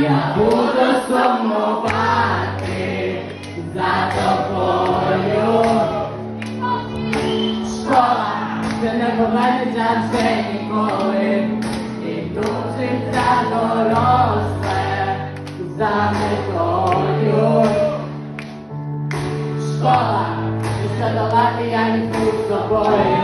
Я буду сумувати за тобою. Школа, це не повернеться вже ніколи, і тут життя дорога. Школа, і